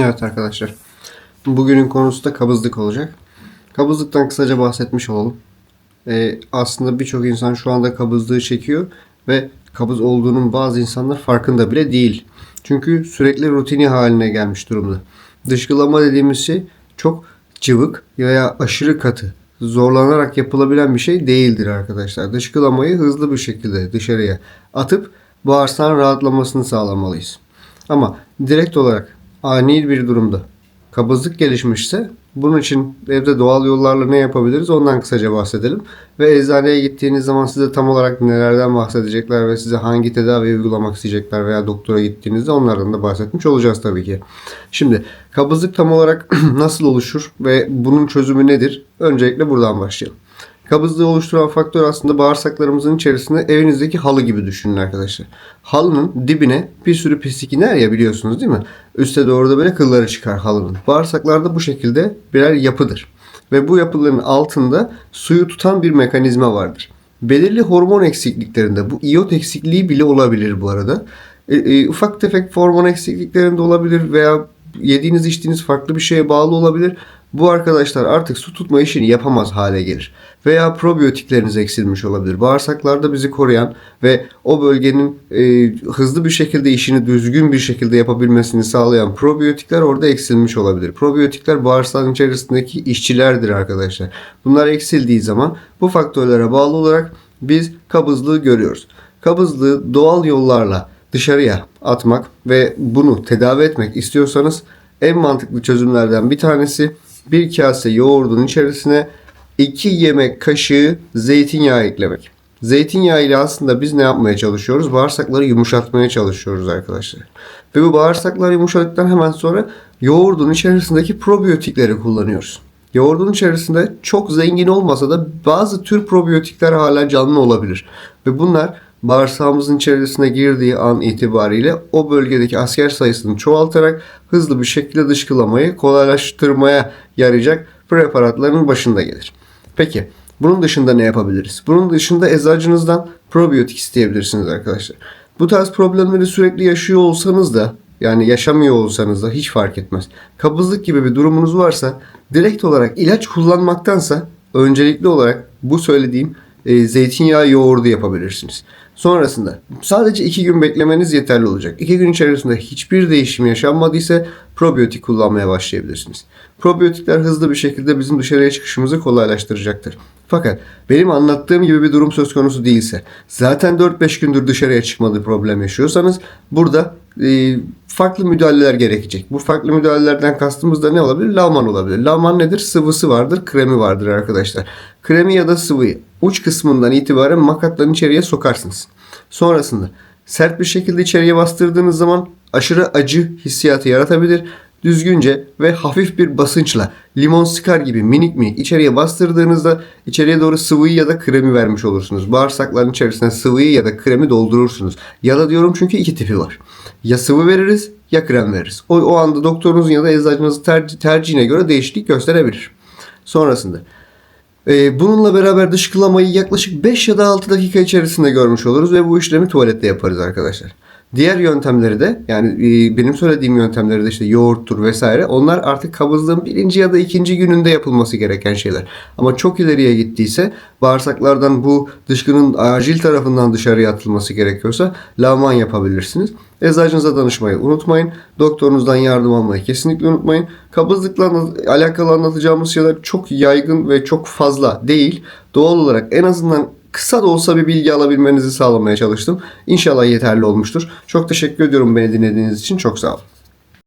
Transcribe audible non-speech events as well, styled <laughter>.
Evet arkadaşlar. Bugünün konusu da kabızlık olacak. Kabızlıktan kısaca bahsetmiş olalım. Ee, aslında birçok insan şu anda kabızlığı çekiyor ve kabız olduğunun bazı insanlar farkında bile değil. Çünkü sürekli rutini haline gelmiş durumda. Dışkılama dediğimiz şey çok cıvık veya aşırı katı, zorlanarak yapılabilen bir şey değildir arkadaşlar. Dışkılamayı hızlı bir şekilde dışarıya atıp bağırsağın rahatlamasını sağlamalıyız. Ama direkt olarak ani bir durumda kabızlık gelişmişse bunun için evde doğal yollarla ne yapabiliriz ondan kısaca bahsedelim. Ve eczaneye gittiğiniz zaman size tam olarak nelerden bahsedecekler ve size hangi tedavi uygulamak isteyecekler veya doktora gittiğinizde onlardan da bahsetmiş olacağız tabii ki. Şimdi kabızlık tam olarak <clears throat> nasıl oluşur ve bunun çözümü nedir? Öncelikle buradan başlayalım. Kabızlığı oluşturan faktör aslında bağırsaklarımızın içerisinde evinizdeki halı gibi düşünün arkadaşlar. Halının dibine bir sürü pislik iner ya biliyorsunuz değil mi? Üste doğru da böyle kılları çıkar halının. Bağırsaklar da bu şekilde birer yapıdır. Ve bu yapıların altında suyu tutan bir mekanizma vardır. Belirli hormon eksikliklerinde bu iot eksikliği bile olabilir bu arada. E, e, ufak tefek hormon eksikliklerinde olabilir veya yediğiniz içtiğiniz farklı bir şeye bağlı olabilir. Bu arkadaşlar artık su tutma işini yapamaz hale gelir. Veya probiyotikleriniz eksilmiş olabilir. Bağırsaklarda bizi koruyan ve o bölgenin e, hızlı bir şekilde işini düzgün bir şekilde yapabilmesini sağlayan probiyotikler orada eksilmiş olabilir. Probiyotikler bağırsağın içerisindeki işçilerdir arkadaşlar. Bunlar eksildiği zaman bu faktörlere bağlı olarak biz kabızlığı görüyoruz. Kabızlığı doğal yollarla dışarıya atmak ve bunu tedavi etmek istiyorsanız en mantıklı çözümlerden bir tanesi bir kase yoğurdun içerisine 2 yemek kaşığı zeytinyağı eklemek. Zeytinyağı ile aslında biz ne yapmaya çalışıyoruz? Bağırsakları yumuşatmaya çalışıyoruz arkadaşlar. Ve bu bağırsaklar yumuşadıktan hemen sonra yoğurdun içerisindeki probiyotikleri kullanıyoruz. Yoğurdun içerisinde çok zengin olmasa da bazı tür probiyotikler hala canlı olabilir. Ve bunlar bağırsağımızın içerisine girdiği an itibariyle o bölgedeki asker sayısını çoğaltarak hızlı bir şekilde dışkılamayı kolaylaştırmaya yarayacak preparatların başında gelir. Peki bunun dışında ne yapabiliriz? Bunun dışında eczacınızdan probiyotik isteyebilirsiniz arkadaşlar. Bu tarz problemleri sürekli yaşıyor olsanız da yani yaşamıyor olsanız da hiç fark etmez. Kabızlık gibi bir durumunuz varsa direkt olarak ilaç kullanmaktansa öncelikli olarak bu söylediğim e, zeytinyağı yoğurdu yapabilirsiniz. Sonrasında sadece 2 gün beklemeniz yeterli olacak. 2 gün içerisinde hiçbir değişim yaşanmadıysa probiyotik kullanmaya başlayabilirsiniz. Probiyotikler hızlı bir şekilde bizim dışarıya çıkışımızı kolaylaştıracaktır. Fakat benim anlattığım gibi bir durum söz konusu değilse, zaten 4-5 gündür dışarıya çıkmadığı problem yaşıyorsanız burada e, farklı müdahaleler gerekecek. Bu farklı müdahalelerden kastımız da ne olabilir? Lavman olabilir. Lavman nedir? Sıvısı vardır, kremi vardır arkadaşlar. Kremi ya da sıvıyı uç kısmından itibaren makatların içeriye sokarsınız. Sonrasında sert bir şekilde içeriye bastırdığınız zaman aşırı acı hissiyatı yaratabilir. Düzgünce ve hafif bir basınçla limon sıkar gibi minik minik içeriye bastırdığınızda içeriye doğru sıvıyı ya da kremi vermiş olursunuz. Bağırsakların içerisine sıvıyı ya da kremi doldurursunuz. Ya da diyorum çünkü iki tipi var. Ya sıvı veririz ya krem veririz. O, o anda doktorunuzun ya da eczacınızın tercih, tercihine göre değişiklik gösterebilir. Sonrasında ee, bununla beraber dışkılamayı yaklaşık 5 ya da 6 dakika içerisinde görmüş oluruz ve bu işlemi tuvalette yaparız arkadaşlar. Diğer yöntemleri de yani e, benim söylediğim yöntemleri de işte yoğurttur vesaire onlar artık kabızlığın birinci ya da ikinci gününde yapılması gereken şeyler. Ama çok ileriye gittiyse bağırsaklardan bu dışkının acil tarafından dışarıya atılması gerekiyorsa lavman yapabilirsiniz. Eczacınıza danışmayı unutmayın. Doktorunuzdan yardım almayı kesinlikle unutmayın. Kabızlıkla alakalı anlatacağımız şeyler çok yaygın ve çok fazla değil. Doğal olarak en azından kısa da olsa bir bilgi alabilmenizi sağlamaya çalıştım. İnşallah yeterli olmuştur. Çok teşekkür ediyorum beni dinlediğiniz için. Çok sağ olun.